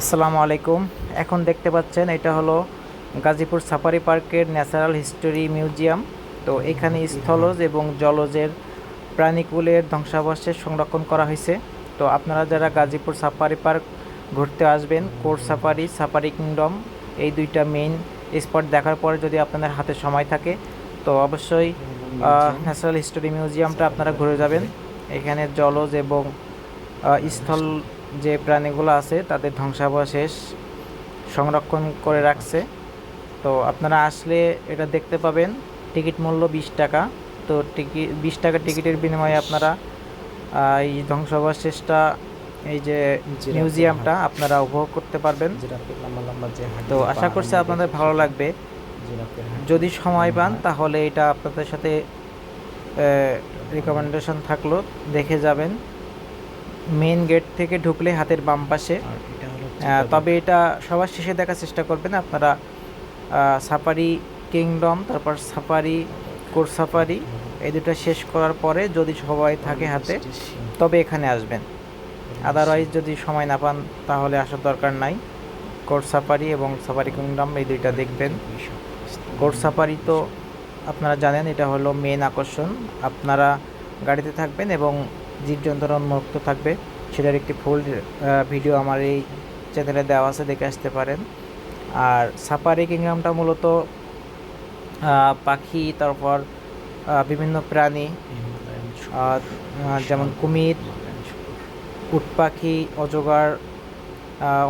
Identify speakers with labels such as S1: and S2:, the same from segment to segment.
S1: আসসালামু আলাইকুম। এখন দেখতে পাচ্ছেন এটা হলো গাজীপুর সাফারি পার্কের ন্যাচারাল হিস্টোরি মিউজিয়াম। তো এখানে স্থলজ এবং জলজের প্রাণীকুলের ধ্বংসাবশেষ সংরক্ষণ করা হয়েছে। তো আপনারা যারা গাজীপুর সাফারি পার্ক ঘুরতে আসবেন কোর সাফারি সাফারি কিংডম, এই দুইটা মেইন স্পট দেখার পরে যদি আপনাদের হাতে সময় থাকে, তো অবশ্যই ন্যাচারাল হিস্টোরি মিউজিয়ামটা আপনারা ঘুরে যাবেন। এখানে জলজ এবং স্থল যে প্রাণীগুলো আছে তাদের ধ্বংসাবশেষ সংরক্ষণ করে রাখছে। তো আপনারা আসলে এটা দেখতে পাবেন। টিকিট মূল্য বিশ টাকা। তো টিকিট বিশ টাকা টিকিটের বিনিময়ে আপনারা এই ধ্বংসাবশেষটা এই যে মিউজিয়ামটা আপনারা উপভোগ করতে পারবেন। তো আশা করছি আপনাদের ভালো লাগবে। যদি সময় পান তাহলে এটা আপনাদের সাথে রিকমেন্ডেশন থাকল দেখে যাবেন। মেইন গেট থেকে ঢুকলে হাতের বাম পাশে। তবে এটা সবার শেষে দেখার চেষ্টা করবেন আপনারা। সাফারি কিংডম তারপর সাফারি কোর সাফারি এই দুটো শেষ করার পরে যদি সবাই থাকে হাতে তবে এখানে আসবেন। আদারওয়াইজ যদি সময় না পান তাহলে আসার দরকার নাই। কোর সাফারি এবং সাফারি কিংডম এই দুইটা দেখবেন। কোর সাফারি তো আপনারা জানেন এটা হলো মেন আকর্ষণ। আপনারা গাড়িতে থাকবেন এবং জীবজন্তুর উন্মুক্ত থাকবে। সেটার একটি ফুল ভিডিও আমার এই চ্যানেলে দেওয়া আছে, দেখে আসতে পারেন। আর সাফারি কিংডমটা মূলত পাখি, তারপর বিভিন্ন প্রাণী যেমন কুমির, উট পাখি, অজগর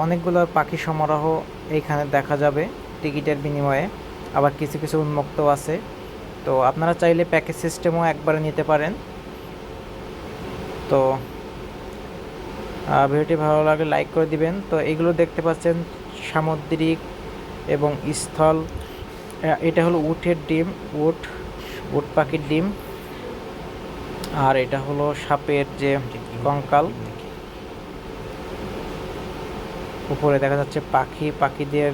S1: অনেকগুলো পাখি সমারোহ এইখানে দেখা যাবে টিকিটের বিনিময়ে। আবার কিছু কিছু উন্মুক্ত আছে। তো আপনারা চাইলে প্যাকেজ সিস্টেমও একবারে নিতে পারেন। তো ভিডিওটি ভালো লাগলে লাইক করে দিবেন। তো এগুলো দেখতে পাচ্ছেন সামুদ্রিক এবং স্থল। এটা হলো উটের ডিম উট উট পাখির ডিম। আর এটা হলো সাপের যে কঙ্কাল। উপরে দেখা যাচ্ছে পাখি পাখিদের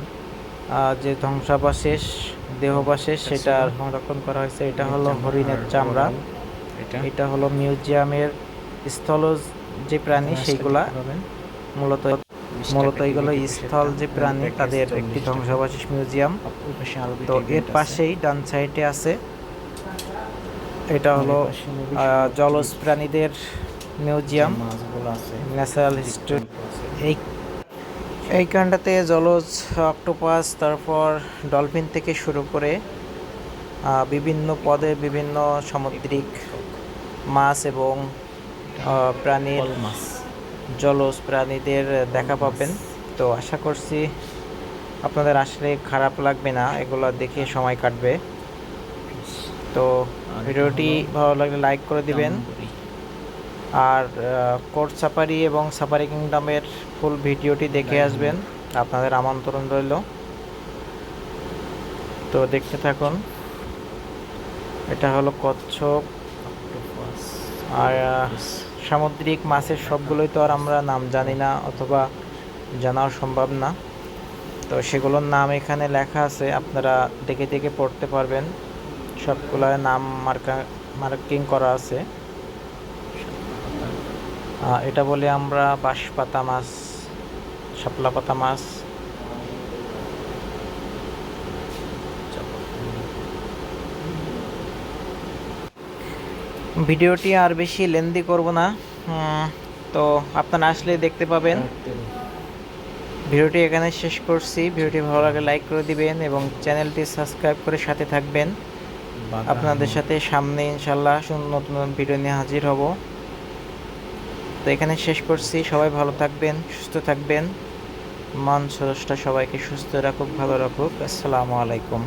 S1: যে ধ্বংসাবশেষ দেহবাশেষ সেটা সংরক্ষণ করা হয়েছে। এটা হলো হরিণের চামড়া।
S2: এটা?
S1: এটা হলো মিউজিয়ামের স্থলজ যে প্রাণী সেইগুলা মূলত মূলত এগুলো স্থল যে প্রাণী তাদের একটি ধ্বংসাবশেষ মিউজিয়াম। তো এর পাশেই ডান সাইডে আছে। এটা হলো জলজ প্রাণীদের মিউজিয়াম। ন্যাচারাল হিস্ট্রি এই এইখানটাতে জলজ অক্টোপাস তারপর ডলফিন থেকে শুরু করে বিভিন্ন পদে বিভিন্ন সামুদ্রিক মাছ এবং প্রাণীর জলজ প্রাণীদের দেখা পাবেন। তো আশা করছি আপনাদের আসলে খারাপ লাগবে না এগুলো দেখে সময় কাটবে। তো ভিডিওটি ভালো লাগলে লাইক করে দিবেন। আর কোর্ট সাফারি এবং সাফারি কিংডমের ফুল ভিডিওটি দেখে আসবেন। আপনাদের আমন্ত্রণ রইল। তো দেখতে থাকুন। এটা হলো কচ্ছপ আর সামুদ্রিক মাছের সবগুলোই তো আর আমরা নাম জানি না অথবা জানাও সম্ভব না। তো সেগুলোর নাম এখানে লেখা আছে, আপনারা দেখে দেখে পড়তে পারবেন। সবগুলোর নাম মার্কা, মার্কিং করা আছে। এটা বলে আমরা বাঁশপাতা মাছ শাপলা পাতা মাছ ভিডিওটি আর বেশি লেন্দি করব না। তো আপনারা আসলে দেখতে পাবেন। ভিডিওটি এখানে শেষ করছি। ভিডিওটি ভালো লাগে লাইক করে দিবেন এবং চ্যানেলটি সাবস্ক্রাইব করে সাথে থাকবেন। আপনাদের সাথে সামনে ইনশাল্লাহ নতুন নতুন ভিডিও নিয়ে হাজির হব। তো এখানে শেষ করছি। সবাই ভালো থাকবেন সুস্থ থাকবেন। মান স্রষ্টা সবাইকে সুস্থ রাখুক ভালো রাখুক। আসসালামু আলাইকুম।